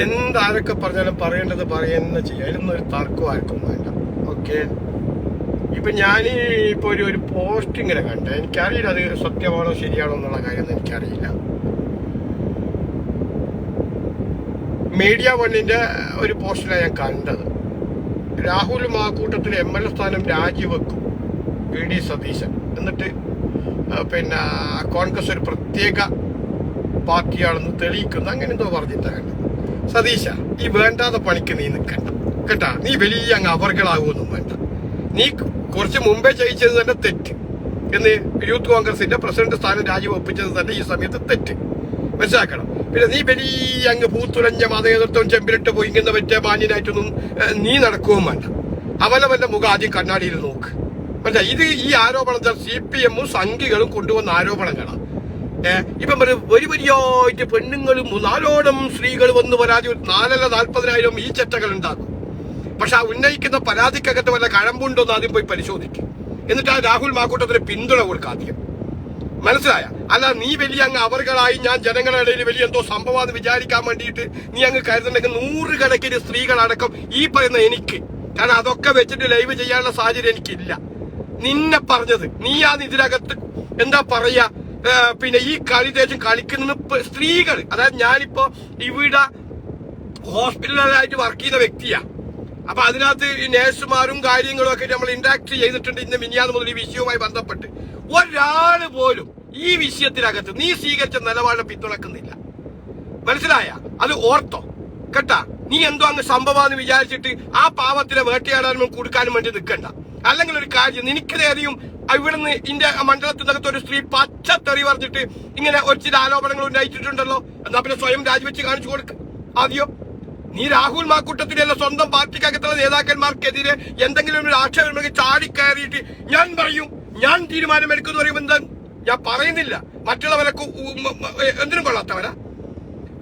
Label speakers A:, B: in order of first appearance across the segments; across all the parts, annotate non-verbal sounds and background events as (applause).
A: എന്താരൊക്കെ പറഞ്ഞാലും പറയേണ്ടത് പറയുന്ന ചെയ്യുക ഒരു തർക്കം ആർക്കും വേണ്ട ഓക്കെ ഇപ്പൊ ഞാൻ ഇപ്പൊ ഒരു ഒരു പോസ്റ്റ് ഇങ്ങനെ കണ്ട. എനിക്കറിയില്ല അത് സത്യമാണോ ശരിയാണോ എന്നുള്ള കാര്യമൊന്നും എനിക്കറിയില്ല. മീഡിയ വണ്ണിന്റെ ഒരു പോസ്റ്റിലാണ് ഞാൻ കണ്ടത്. Rahul Mamkootathil M L A സ്ഥാനം രാജിവെക്കും. V D Satheesan. എന്നിട്ട് പിന്നെ കോൺഗ്രസ് ഒരു പ്രത്യേക പാർട്ടിയാണെന്ന് തെളിയിക്കുന്നു. അങ്ങനെ എന്തോ പറഞ്ഞിട്ടാ കണ്ടത്. സതീശ ഈ വേണ്ടാത്ത പണിക്ക് നീ നിൽക്കണ്ട കേട്ടാ നീ വലിയ അങ്ങ് അവർകളാകുമൊന്നും വേണ്ട. നീ കുറച്ച് മുമ്പേ ജയിച്ചത് തന്നെ തെറ്റ്. എന്ന് യൂത്ത് കോൺഗ്രസിന്റെ പ്രസിഡന്റ് സ്ഥാനം രാജിവെപ്പിച്ചത് തന്നെ ഈ സമയത്ത് തെറ്റ്. മനസ്സിലാക്കണം? പിന്നെ നീ വലിയ അങ്ങ് പൂത്തുലഞ്ഞ മതനേതൃത്വം ചെമ്പിലിട്ട് പൊയ്ക്കുന്ന പറ്റിയ മാന്യനായിട്ടൊന്നും നീ നടക്കുകയും വേണ്ട. അവനവന്റെ മുഖം ആദ്യം കണ്ണാടിയിൽ നോക്ക്. മനസ്സിലായി? ഇത് ഈ ആരോപണം സി പി എമ്മും സംഘികളും കൊണ്ടുവന്ന ആരോപണങ്ങളാണ് ഇപ്പം ഒരു വലിയ വലിയായിട്ട് പെണ്ണുങ്ങളും നാലോളം സ്ത്രീകൾ വന്ന് പരാതി നാലല്ല നാൽപ്പതിനായിരം ഈ ചെറ്റകൾ ഉണ്ടാകും പക്ഷെ ആ ഉന്നയിക്കുന്ന പരാതിക്കകത്ത് വല്ല കഴമ്പുണ്ടോ എന്ന് ആദ്യം പോയി പരിശോധിക്കും. എന്നിട്ട് ആ രാഹുൽ മാക്കൂട്ടത്തിന് പിന്തുണ കൊടുക്കുക ആദ്യം. മനസ്സിലായ? അല്ല നീ വലിയ അങ്ങ് അവർകളായി ഞാൻ ജനങ്ങളുടെ ഇടയിൽ വലിയ എന്തോ സംഭവമാണെന്ന് വിചാരിക്കാൻ വേണ്ടിയിട്ട് നീ അങ്ങ് കരുതുന്നുണ്ടെങ്കിൽ നൂറുകണക്കിന് സ്ത്രീകളടക്കം ഈ പറയുന്ന എനിക്ക്. കാരണം അതൊക്കെ വെച്ചിട്ട് ലൈവ് ചെയ്യാനുള്ള സാഹചര്യം എനിക്കില്ല. നിന്നെ പറഞ്ഞത് നീ ആ ഇതിനകത്ത് എന്താ പറയാ പിന്നെ ഈ കളി ദേശം കളിക്കുന്ന സ്ത്രീകൾ അതായത് ഞാനിപ്പോ ഇവിടെ ഹോസ്പിറ്റലിലായിട്ട് വർക്ക് ചെയ്യുന്ന വ്യക്തിയാ. അപ്പൊ അതിനകത്ത് ഈ നേഴ്സുമാരും കാര്യങ്ങളും ഒക്കെ നമ്മൾ ഇന്ററാക്ട് ചെയ്തിട്ടുണ്ട് ഇന്ന് മിനിയാന്ന് മുതൽ ഈ വിഷയവുമായി ബന്ധപ്പെട്ട്. ഒരാൾ പോലും ഈ വിഷയത്തിനകത്ത് നീ സ്വീകരിച്ച നിലപാടിനെ പിന്തുണക്കുന്നില്ല. മനസ്സിലായ? അത് ഓർത്തോ. കേട്ടാ? നീ എന്തോ അങ്ങ് സംഭവമാണെന്ന് വിചാരിച്ചിട്ട് ആ പാവത്തിനെ വേട്ടയാടാനും കൊടുക്കാനും വേണ്ടി നിൽക്കണ്ട അല്ലെങ്കിൽ ഒരു കാര്യം നിനക്കതേറിയും ഇവിടുന്ന് ഇന്ത്യ മണ്ഡലത്തിനകത്ത് ഒരു സ്ത്രീ പച്ചത്തെറി പറഞ്ഞിട്ട് ഇങ്ങനെ ഒരു ചില ആരോപണങ്ങൾ ഉന്നയിച്ചിട്ടുണ്ടല്ലോ. എന്നാ പിന്നെ സ്വയം രാജിവെച്ച് കാണിച്ചു കൊടുക്ക. ആദ്യം നീ രാഹുൽ മാക്കൂട്ടത്തിലുള്ള സ്വന്തം പാർട്ടിക്കകത്തുള്ള നേതാക്കന്മാർക്കെതിരെ എന്തെങ്കിലും ഒരു ആക്ഷേപം ചാടി ചാടിക്കയറിയിട്ട് ഞാൻ പറയും ഞാൻ തീരുമാനമെടുക്കുന്നു പറയുമ്പോൾ ഞാൻ പറയുന്നില്ല. മറ്റുള്ളവരൊക്കെ എന്തിനും കൊള്ളാത്തവരാ?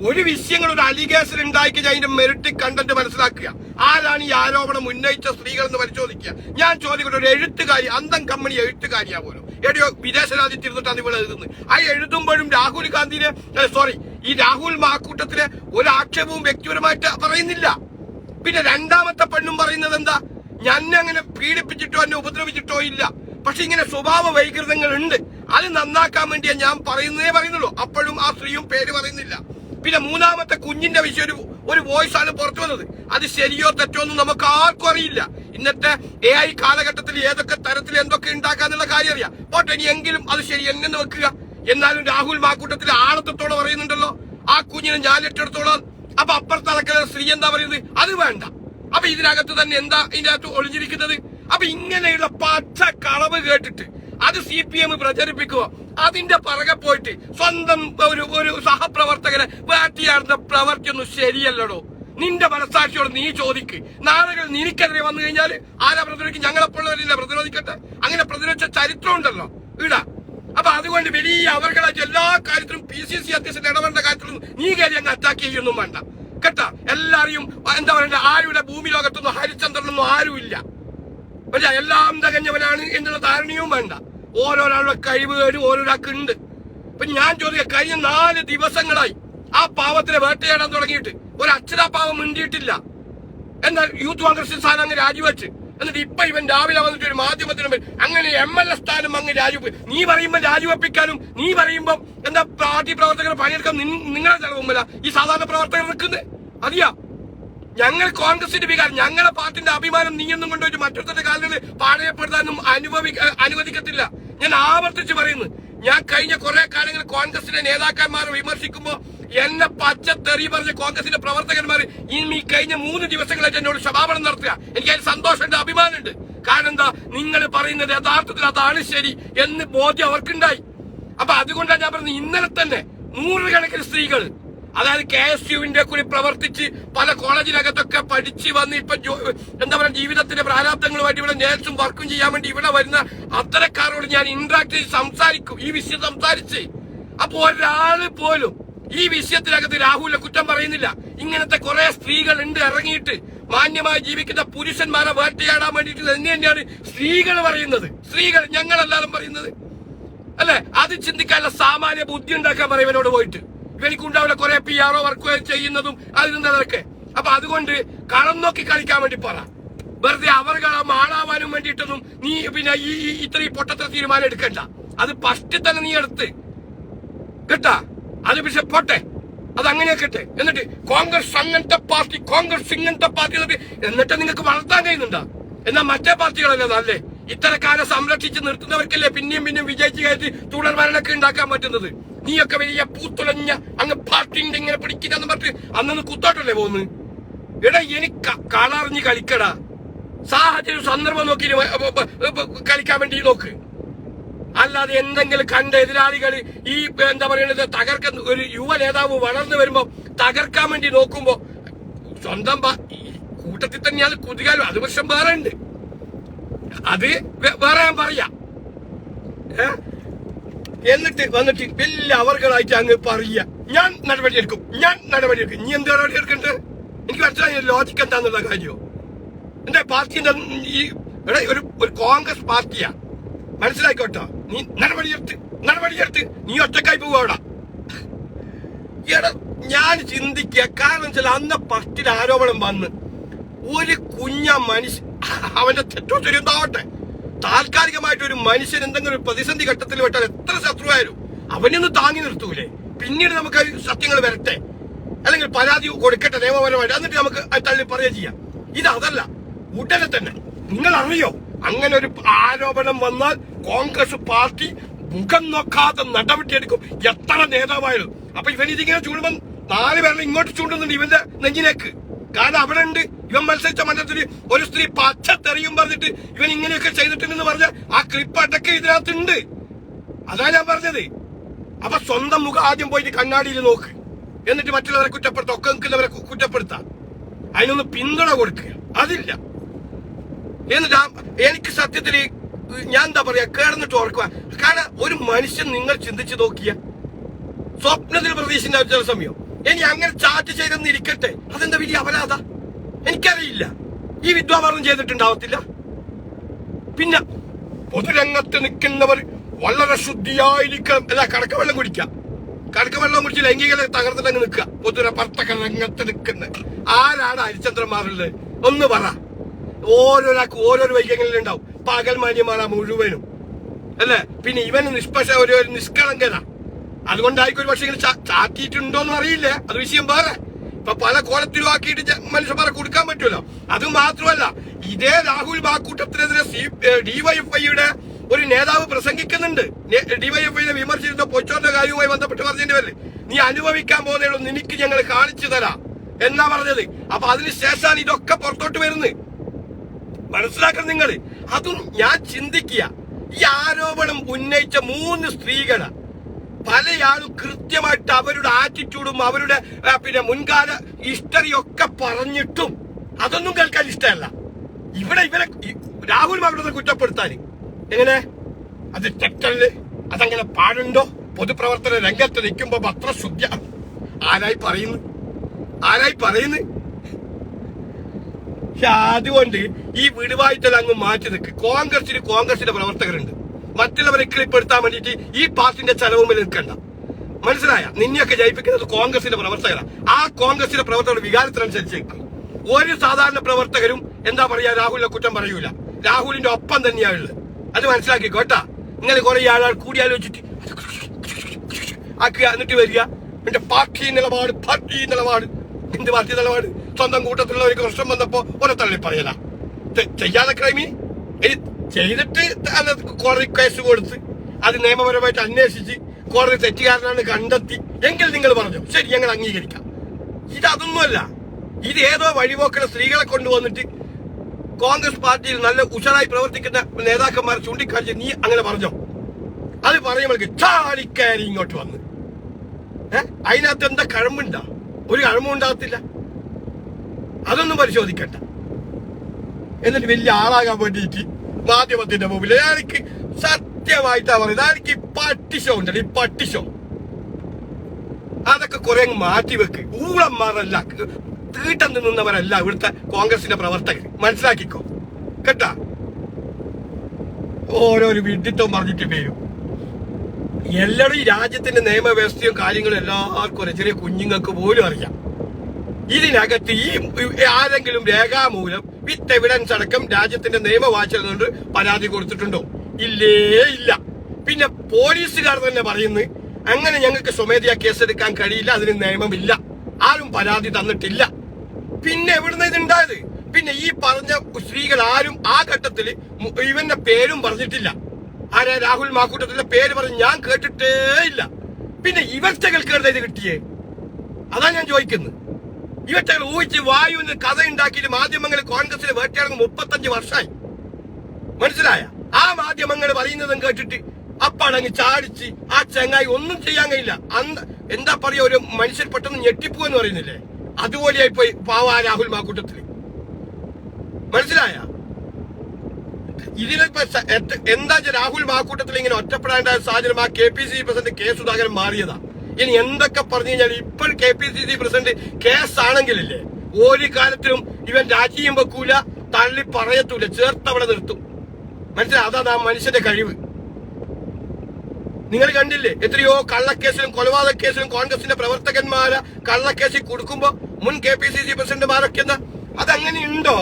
A: ഒരു വിഷയങ്ങൾ ഒരു അലിഗേഷൻ ഉണ്ടാക്കി അതിന്റെ മെറിറ്റ് കണ്ടന്റ് മനസ്സിലാക്കുക. ആരാണ് ഈ ആരോപണം ഉന്നയിച്ച സ്ത്രീകൾ എന്ന് പരിശോധിക്കുക. ഞാൻ ചോദിക്കട്ടെ ഒരു എഴുത്തുകാരി അന്തം കമ്പനി എഴുത്തുകാരിയാ പോലും. എടിയോ വിദേശ രാജ്യത്ത് ഇരുന്നിട്ടാണ് ഇവിടെ എഴുതുന്നത്. ആ എഴുതുമ്പോഴും രാഹുൽ ഗാന്ധിനെ സോറി ഈ രാഹുൽ മാക്കൂട്ടത്തിലെ ഒരു ആക്ഷേപവും വ്യക്തിപരമായിട്ട് പറയുന്നില്ല. പിന്നെ രണ്ടാമത്തെ പെണ്ണും പറയുന്നത് എന്താ? ഞാൻ അങ്ങനെ പീഡിപ്പിച്ചിട്ടോ എന്നെ ഉപദ്രവിച്ചിട്ടോ ഇല്ല. പക്ഷെ ഇങ്ങനെ സ്വഭാവ വൈകൃതങ്ങൾ ഉണ്ട്. അത് നന്നാക്കാൻ വേണ്ടിയാ ഞാൻ പറയുന്നേ പറയുന്നുള്ളൂ. അപ്പോഴും ആ സ്ത്രീയും പേര് പറയുന്നില്ല. പിന്നെ മൂന്നാമത്തെ കുഞ്ഞിന്റെ വിഷയം ഒരു ഒരു വോയിസ് ആണ് പുറത്തു വന്നത്. അത് ശരിയോ തെറ്റോ ഒന്നും നമുക്ക് ആർക്കും അറിയില്ല. ഇന്നത്തെ എ ഐ കാലഘട്ടത്തിൽ ഏതൊക്കെ തരത്തിൽ എന്തൊക്കെ ഉണ്ടാക്കാന്നുള്ള കാര്യം അറിയാം. പോട്ടെ ഇനി എങ്കിലും അത് ശരി എന്നെ വെക്കുക എന്നാലും രാഹുൽ മാക്കൂട്ടത്തിൽ ആണത്തത്തോടെ പറയുന്നുണ്ടല്ലോ. ആ കുഞ്ഞിനെ ഞാൻ ഏറ്റെടുത്തോളാം. അപ്പൊ അപ്പുറത്തെ സ്ത്രീ എന്താ പറയുന്നത്? അത് വേണ്ട. അപ്പൊ ഇതിനകത്ത് തന്നെ എന്താ ഇതിനകത്ത് ഒളിഞ്ഞിരിക്കുന്നത്? അപ്പൊ ഇങ്ങനെയുള്ള പച്ച കളവ് കേട്ടിട്ട് അത് സി പി എം പ്രചരിപ്പിക്കുക. അതിന്റെ പുറകെ പോയിട്ട് സ്വന്തം ഒരു ഒരു സഹപ്രവർത്തകനെ വാറ്റിയാടുന്ന പ്രവർത്തിയൊന്നും ശരിയല്ലടോ. നിന്റെ മനസാക്ഷിയോട് നീ ചോദിക്ക്. നാളുകൾ നിനക്കെതിരെ വന്നു കഴിഞ്ഞാൽ ആരാ പ്രതിരോധിക്കും? ഞങ്ങളെപ്പോഴുള്ളവരില്ല പ്രതിരോധിക്കട്ടെ. അങ്ങനെ പ്രതിരോധിച്ച ചരിത്രം ഉണ്ടല്ലോ. ഇടാ. അപ്പൊ അതുകൊണ്ട് വലിയ അവർകളായിട്ട് എല്ലാ കാര്യത്തിലും പി സി സി അധ്യക്ഷൻ ഇടപെടേണ്ട കാര്യത്തിലും നീ കയറി അങ്ങ് അറ്റാക്ക് ചെയ്യൊന്നും വേണ്ട. കേട്ട? എല്ലാരെയും എന്താ പറയണ്ട ആരുടെ ഭൂമി ലോകത്തൊന്നും ഹരിചന്ദ്രനൊന്നും ആരുമില്ല. പക്ഷെ എല്ലാം തകഞ്ഞവനാണ് എന്നുള്ള ധാരണയും വേണ്ട. ഓരോരാളുടെ കഴിവുകേടും ഓരോരാൾക്ക് ഉണ്ട് ഇപ്പൊ ഞാൻ ചോദിക്കുക കഴിഞ്ഞ നാല് ദിവസങ്ങളായി ആ പാവത്തിനെ വേട്ടയാടാൻ തുടങ്ങിയിട്ട് ഒരു അച്ഛനാ പാവം മിണ്ടിയിട്ടില്ല. എന്നാൽ യൂത്ത് കോൺഗ്രസ് സ്ഥാനം അങ്ങ് രാജിവെച്ച്? എന്നിട്ട് ഇപ്പൊ ഇവൻ രാവിലെ വന്നിട്ട് ഒരു മാധ്യമത്തിന് അങ്ങനെ എം എൽ എ സ്ഥാനം അങ്ങ് രാജിവെപ്പ് നീ പറയുമ്പോൾ രാജിവെപ്പിക്കാനും നീ പറയുമ്പോൾ എന്താ പാർട്ടി പ്രവർത്തകർ പണിയെടുക്കാൻ നിങ്ങളെ ചെലവുമില്ല ഈ സാധാരണ പ്രവർത്തകർ നിൽക്കുന്നത് അറിയാ ഞങ്ങൾ കോൺഗ്രസിന്റെ വികാരം ഞങ്ങളെ പാർട്ടിന്റെ അഭിമാനം നീയൊന്നും കൊണ്ടുപോയിട്ട് മറ്റൊരുത്തന്റെ കാലുകളിൽ പാഴയപ്പെടുത്താനും അനുഭവി അനുവദിക്കത്തില്ല. ഞാൻ ആവർത്തിച്ച് പറയുന്നു. ഞാൻ കഴിഞ്ഞ കുറെ കാലങ്ങളിൽ കോൺഗ്രസിന്റെ നേതാക്കന്മാരെ വിമർശിക്കുമ്പോൾ എന്നെ പച്ച തെറി പറഞ്ഞ കോൺഗ്രസിന്റെ പ്രവർത്തകന്മാർ ഇനി കഴിഞ്ഞ മൂന്ന് ദിവസങ്ങളായിട്ട് എന്നോട് ക്ഷമാപണം നടത്തുക. എനിക്ക് അതിൽ സന്തോഷമുണ്ട് അഭിമാനമുണ്ട്. കാരണം എന്താ? നിങ്ങൾ പറയുന്നത് യഥാർത്ഥത്തിൽ അതാണ് ശരി എന്ന് ബോധ്യം അവർക്കുണ്ടായി. അപ്പൊ അതുകൊണ്ടാണ് ഞാൻ പറഞ്ഞത് ഇന്നലെ തന്നെ നൂറുകണക്കിന് സ്ത്രീകൾ അതായത് കെ എസ് യുവിന്റെ കൂടി പ്രവർത്തിച്ച് പല കോളേജിനകത്തൊക്കെ പഠിച്ച് വന്ന് ഇപ്പൊ എന്താ പറയുക ജീവിതത്തിന്റെ പ്രാരാബ്ദങ്ങളുമായിട്ട് ഇവിടെ നേഴ്സും വർക്കും ചെയ്യാൻ വേണ്ടി ഇവിടെ വരുന്ന അത്തരക്കാരോട് ഞാൻ ഇന്ററാക്ട് ചെയ്ത് സംസാരിക്കും. ഈ വിഷയം സംസാരിച്ച്. അപ്പൊ ഒരാൾ പോലും ഈ വിഷയത്തിനകത്ത് രാഹുലിനെ കുറ്റം പറയുന്നില്ല. ഇങ്ങനത്തെ കുറെ സ്ത്രീകൾ ഉണ്ട് ഇറങ്ങിയിട്ട് മാന്യമായി ജീവിക്കുന്ന പുരുഷന്മാരെ വേട്ടയാടാൻ വേണ്ടിയിട്ട് തന്നെ തന്നെയാണ് സ്ത്രീകൾ പറയുന്നത്. സ്ത്രീകൾ ഞങ്ങളെല്ലാരും പറയുന്നത്. അല്ലെ? അത് ചിന്തിക്കാനുള്ള സാമാന്യ ബുദ്ധി ഉണ്ടാക്കാൻ പറയും പോയിട്ട്. ഇവനിക്കുണ്ടാവില്ല കുറെ പി ആർ ഒ വർക്ക് ചെയ്യുന്നതും അതിനെന്തൊക്കെ അപ്പൊ അതുകൊണ്ട് കളം നോക്കി കളിക്കാൻ വേണ്ടി പറ. വെറുതെ അവർകളെ ആളാവാനും വേണ്ടിയിട്ടൊന്നും നീ പിന്നെ ഈ ഇത്രയും പൊട്ടത്തെ തീരുമാനം എടുക്കണ്ട. അത് ഫസ്റ്റ് തന്നെ നീ എടുത്ത്. കേട്ടാ? അത് പക്ഷെ പോട്ടെ. അത് അങ്ങനെയൊക്കെ എന്നിട്ട് കോൺഗ്രസ് അങ്ങനത്തെ പാർട്ടി കോൺഗ്രസ് ഇങ്ങനത്തെ പാർട്ടി എന്നിട്ട് നിങ്ങൾക്ക് വളർത്താൻ കഴിയുന്നുണ്ടോ? എന്നാ മറ്റേ പാർട്ടികളല്ലേ നല്ലേ ഇത്തരക്കാരെ സംരക്ഷിച്ച് നിർത്തുന്നവർക്കല്ലേ പിന്നെയും പിന്നെയും വിജയിച്ച് കയറ്റി തുടർ ഭരണമൊക്കെ ഉണ്ടാക്കാൻ പറ്റുന്നത്? നീയൊക്കെ വലിയ പൂത്തുലഞ്ഞ അങ്ങ് പാർട്ടിന്റെ ഇങ്ങനെ പിടിക്കില്ലെന്ന് പറഞ്ഞിട്ട് അന്നൊന്ന് കുത്താട്ടല്ലേ പോകുന്നു എടാ എനിക്ക് കളറിഞ്ഞ് കളിക്കടാ. സാഹചര്യം സന്ദർഭം നോക്കി കളിക്കാൻ വേണ്ടി നോക്ക്. അല്ലാതെ എന്തെങ്കിലും കണ്ട എതിരാളികൾ ഈ എന്താ പറയുന്നത് തകർക്ക ഒരു യുവ നേതാവ് വളർന്നു വരുമ്പോ തകർക്കാൻ വേണ്ടി നോക്കുമ്പോ സ്വന്തം കൂട്ടത്തിൽ തന്നെയാണ് കുതികാലും. അത് വർഷം വേറെ ഉണ്ട്. അത് വേറെ ഞാൻ പറയാം. ഏ? എന്നിട്ട് വന്നിട്ട് വലിയ അവർകളായിട്ട് അങ്ങ് പറയുക. ഞാൻ നടപടിയെടുക്കും ഞാൻ നടപടിയെടുക്കും നീ എന്ത് നടപടി എടുക്കണ്ട് എനിക്ക് മനസ്സിലായി ലോജിക്ക് എന്താന്നുള്ള കാര്യമോ എന്റെ പാർട്ടിന്റെ ഈ ഒരു ഒരു കോൺഗ്രസ് പാർട്ടിയാ. മനസ്സിലായിക്കോട്ടോ? നീ നടപടിയെടുത്ത് നടപടിയെടുത്ത് നീ ഒറ്റക്കായി പോവാടാ. എടാ ഞാൻ ചിന്തിക്കുക. കാരണം വെച്ചാൽ അന്ന് ഫസ്റ്റിൽ ആരോപണം വന്ന് ഒരു കുഞ്ഞ മനുഷ്യ അവന്റെ തെറ്റോ ശരിയോ എന്താവട്ടെ? താൽക്കാലികമായിട്ട് ഒരു മനുഷ്യൻ എന്തെങ്കിലും ഒരു പ്രതിസന്ധി ഘട്ടത്തിൽ വിട്ടാൽ എത്ര ശത്രുവായാലും അവനൊന്ന് താങ്ങി നിർത്തൂലേ. പിന്നീട് നമുക്ക് സത്യങ്ങൾ വരട്ടെ. അല്ലെങ്കിൽ പരാതി കൊടുക്കട്ടെ നിയമപരമായിട്ട്. എന്നിട്ട് നമുക്ക് തള്ളി പറയുക ചെയ്യാം. ഇത് അതല്ല. ഉടനെ തന്നെ നിങ്ങൾ അറിയോ അങ്ങനെ ഒരു ആരോപണം വന്നാൽ കോൺഗ്രസ് പാർട്ടി മുഖം നോക്കാതെ നടപടിയെടുക്കും. എത്ര നേതാവായാലും. അപ്പൊ ഇവൻ ഇതിങ്ങനെ ചൂടുമ്പോൾ നാല് പേരെ ഇങ്ങോട്ട് ചൂണ്ടുന്നുണ്ട് ഇവന്റെ നെഞ്ചിലേക്ക്. കാരണം അവിടെ ഉണ്ട് ഇവൻ മത്സരിച്ച മണ്ഡലത്തിൽ ഒരു സ്ത്രീ പച്ച തെറിയും പറഞ്ഞിട്ട് ഇവൻ ഇങ്ങനെയൊക്കെ ചെയ്തിട്ടുണ്ടെന്ന് പറഞ്ഞ ആ ക്ലിപ്പ് അടക്കം ഇതിനകത്തുണ്ട്. അതാ ഞാൻ പറഞ്ഞത്. അപ്പൊ സ്വന്തം മുഖം ആദ്യം പോയിട്ട് കണ്ണാടിയിൽ നോക്ക്. എന്നിട്ട് മറ്റുള്ളവരെ കുറ്റപ്പെടുത്ത ഒക്കെ നിൽക്കുന്നവരെ കുറ്റപ്പെടുത്താം. അതിനൊന്ന് പിന്തുണ കൊടുക്കുക അതില്ല. എന്നിട്ട് എനിക്ക് സത്യത്തിൽ ഞാൻ എന്താ പറയാ കേടന്നിട്ട് ഓർക്കുക. കാരണം ഒരു മനുഷ്യൻ നിങ്ങൾ ചിന്തിച്ചു നോക്കിയ സ്വപ്നത്തിൽ പ്രതീക്ഷിക്കുന്ന ചില സമയം. ഇനി അങ്ങനെ ചാറ്റ് ചെയ്തെന്ന് ഇരിക്കട്ടെ. അതെന്താ വലിയ അപരാധ? എനിക്കറിയില്ല. ഈ വിദ്വാഭരണം ചെയ്തിട്ടുണ്ടാവത്തില്ല. പിന്നെ പൊതുരംഗത്ത് നിൽക്കുന്നവർ വളരെ ശുദ്ധിയായിരിക്കണം. അല്ല കടക്കവെള്ളം കുടിക്കാം കടക്കവെള്ളം കുടിച്ച് ലൈംഗികത തകർന്നിട്ടങ്ങ് നിൽക്കുക. പൊതുര ഭർത്തക രംഗത്ത് നിൽക്കുന്ന. ആരാണ് ഹരിചന്ദ്രന്മാരുള്ളത്? ഒന്ന് പറ. ഓരോരാൾക്ക് ഓരോരോ ഉണ്ടാവും പകൽ മുഴുവനും. അല്ലേ? പിന്നെ ഇവന് നിഷ്പക്ഷ ഒരു നിഷ്കളങ്കത അതുകൊണ്ടായിരിക്കും ഒരു പക്ഷേ ഇങ്ങനെ ചാ- ചാറ്റിയിട്ടുണ്ടോന്ന് അറിയില്ല അത് വിഷയം വേറെ. ഇപ്പൊ പല കോലത്തിലും ആക്കിയിട്ട് മനുഷ്യന്മാരെ കൊടുക്കാൻ പറ്റുമല്ലോ. അത് മാത്രമല്ല ഇതേ രാഹുൽ ബാക്കൂട്ടത്തിനെതിരെ സി ഡിവൈഎഫ്ഐയുടെ ഒരു നേതാവ് പ്രസംഗിക്കുന്നുണ്ട്. ഡിവൈഎഫ്ഐനെ വിമർശിച്ചിരുന്ന പൊച്ചോന്റെ കാര്യവുമായി ബന്ധപ്പെട്ട് പറഞ്ഞതിന്റെ പേരിൽ നീ അനുഭവിക്കാൻ പോകുന്നേ നിനക്ക് ഞങ്ങൾ കാണിച്ചു തരാം എന്നാ പറഞ്ഞത്. അപ്പൊ അതിനുശേഷമാണ് ഇതൊക്കെ പുറത്തോട്ട് വരുന്നത്. മനസ്സിലാക്കണം നിങ്ങൾ അതും ഞാൻ ചിന്തിക്കുക. ഈ ആരോപണം ഉന്നയിച്ച മൂന്ന് സ്ത്രീകൾ. പലയാളും കൃത്യമായിട്ട് അവരുടെ ആറ്റിറ്റ്യൂഡും അവരുടെ പിന്നെ മുൻകാല ഹിസ്റ്ററിയൊക്കെ പറഞ്ഞിട്ടും അതൊന്നും കേൾക്കാൻ ഇഷ്ടമല്ല. ഇവിടെ ഇവരെ രാഹുൽ മാവിടുന്ന് കുറ്റപ്പെടുത്താൻ എങ്ങനെ? അത് തെറ്റല്ലേ? അതങ്ങനെ പാടുണ്ടോ? പൊതുപ്രവർത്തന രംഗത്ത് നിൽക്കുമ്പോ അത്ര ശുദ്ധ ആരായി പറയുന്നു? ആരായി പറയുന്നു? അതുകൊണ്ട് ഈ വിടുവായിട്ടല്ല അങ്ങ് മാറ്റി നിൽക്ക്. കോൺഗ്രസിന് കോൺഗ്രസിന്റെ പ്രവർത്തകരുണ്ട്. മറ്റുള്ളവരെ കിളിപ്പെടുത്താൻ വേണ്ടിയിട്ട് ഈ പാർട്ടിന്റെ ചെലവുമിൽ നിൽക്കണ്ട മനസ്സിലായ? നിന്നെയൊക്കെ ജയിപ്പിക്കുന്നത് കോൺഗ്രസിന്റെ പ്രവർത്തകരാണ് ആ കോൺഗ്രസിന്റെ പ്രവർത്തകരുടെ വികാരത്തിനനുസരിച്ച് ഒരു സാധാരണ പ്രവർത്തകരും എന്താ പറയാ രാഹുലിനെ കുറ്റം പറയൂല. രാഹുലിന്റെ ഒപ്പം തന്നെയാണുള്ളത് അത് മനസ്സിലാക്കി കേട്ടാ. നിങ്ങൾ കുറെ ആളുകൾ കൂടിയാലോചിച്ചിട്ട് ആക്കുക എന്നിട്ട് വരിക. എന്റെ പാർട്ടി നിലപാട് പാർട്ടി നിലപാട് എന്ത് പാർട്ടി നിലപാട് സ്വന്തം കൂട്ടത്തിലുള്ളവർക്ക് പ്രശ്നം വന്നപ്പോ ഒരത്തള്ളി തള്ളി പറയല. ചെയ്യാതെ ക്രൈമി ചെയ്തിട്ട് കോടതി കേസ് കൊടുത്ത് അത് നിയമപരമായിട്ട് അന്വേഷിച്ച് കോടതി തെറ്റുകാരനാണ് കണ്ടെത്തി എങ്കിൽ നിങ്ങൾ പറഞ്ഞു? ശരി ഞങ്ങൾ അംഗീകരിക്കാം. ഇത് അതൊന്നുമല്ല. ഇത് ഏതോ വഴിപോക്കണ സ്ത്രീകളെ കൊണ്ടുവന്നിട്ട് കോൺഗ്രസ് പാർട്ടിയിൽ നല്ല ഉഷറായി പ്രവർത്തിക്കുന്ന നേതാക്കന്മാർ ചൂണ്ടിക്കാണിച്ച് നീ അങ്ങനെ പറഞ്ഞോ? അത് പറയുമ്പോഴേക്ക് ഇങ്ങോട്ട് വന്ന്. ഏഹ് അതിനകത്ത് എന്താ കഴമ്പുണ്ടാ? ഒരു കഴമ്പും ഉണ്ടാകത്തില്ല. അതൊന്നും പരിശോധിക്കണ്ട. എന്നിട്ട് വലിയ ആളാകാൻ വേണ്ടിയിട്ട് മാധ്യമത്തിന്റെ മുമ്പിൽ എനിക്ക് സത്യമായിട്ടാ പറയുന്നത് എനിക്ക് പട്ടിശോ ഉണ്ടല്ലോ ഈ പട്ടിഷോ അതൊക്കെ കുറെ മാറ്റി വെക്ക്. ഊളന്മാരല്ല തീട്ടം നിന്നവരല്ല ഇവിടുത്തെ കോൺഗ്രസിന്റെ പ്രവർത്തകർ മനസ്സിലാക്കിക്കോ? കേട്ടാ? ഓരോരു വിഡിത്തം പറഞ്ഞിട്ട് പേരും. എല്ലാവരും ഈ രാജ്യത്തിന്റെ നിയമവ്യവസ്ഥയും കാര്യങ്ങളും എല്ലാവർക്കും അറിയാം. ചെറിയ കുഞ്ഞുങ്ങൾക്ക് പോലും അറിയാം. ഇതിനകത്ത് ഈ ആരെങ്കിലും രേഖാമൂലം വിത്ത് എവിഡൻസ് അടക്കം രാജ്യത്തിന്റെ നിയമവാഴ്ചയിൽ പരാതി കൊടുത്തിട്ടുണ്ടോ? ഇല്ലേ ഇല്ല. പിന്നെ പോലീസുകാർ തന്നെ പറയുന്നു അങ്ങനെ ഞങ്ങൾക്ക് സ്വമേധയാ കേസെടുക്കാൻ കഴിയില്ല അതിന് നിയമമില്ല. ആരും പരാതി തന്നിട്ടില്ല. പിന്നെ എവിടുന്ന് ഇതുണ്ടായത് പിന്നെ ഈ പറഞ്ഞ സ്ത്രീകൾ ആരും ആ ഘട്ടത്തിൽ ഇവന്റെ പേരും പറഞ്ഞിട്ടില്ല. ആരാ രാഹുൽ മാക്കൂട്ടത്തിന്റെ പേര് പറഞ്ഞ് ഞാൻ കേട്ടിട്ടേ ഇല്ല പിന്നെ ഇവറ്റകൾക്ക് ഇത് കിട്ടിയേ? അതാ ഞാൻ ചോദിക്കുന്നത്. ഇവറ്റകൾ ഊഹിച്ച് വായുവിന് കഥ ഉണ്ടാക്കിയിട്ട് മാധ്യമങ്ങൾ കോൺഗ്രസിന് വേട്ടയാടുന്ന മുപ്പത്തഞ്ച് വർഷമായി. മനസ്സിലായ? ആ മാധ്യമങ്ങൾ പറയുന്നതും കേട്ടിട്ട് അപ്പാടങ്ങ് ചാടിച്ച് ആ ചങ്ങായി ഒന്നും ചെയ്യാൻ കഴിയില്ല. അന്ന് എന്താ പറയാ ഒരു മനുഷ്യൻ പെട്ടെന്ന് ഞെട്ടിപ്പോ എന്ന് പറയുന്നില്ലേ? അതുപോലെയായി പോയി പാവ രാഹുൽ മാക്കൂട്ടത്തിൽ. മനസ്സിലായ? ഇതിനിപ്പോ എന്താ രാഹുൽ മാക്കൂട്ടത്തിൽ ഇങ്ങനെ ഒറ്റപ്പെടാണ്ടായ സാഹചര്യം ആ K P C president K Sudhakaran മാറിയതാ? ഇനി എന്തൊക്കെ പറഞ്ഞു കഴിഞ്ഞാൽ ഇപ്പോൾ K P C C president case ആണെങ്കിലില്ലേ ഒരു കാലത്തിലും ഇവൻ രാജിയും വെക്കൂല തള്ളി പറയത്തൂല ചേർത്തവിടെ നിർത്തും. മനസ്സിലായി അതാണ് ആ മനുഷ്യന്റെ കഴിവ്. നിങ്ങൾ കണ്ടില്ലേ എത്രയോ കള്ളക്കേസിലും കൊലപാതക കേസിലും കോൺഗ്രസിന്റെ പ്രവർത്തകന്മാരെ കള്ളക്കേസിൽ കൊടുക്കുമ്പോ മുൻ കെ പി സി സി പ്രസിഡന്റുമാരൊക്കെ എന്താ അതങ്ങനെയുണ്ടോ?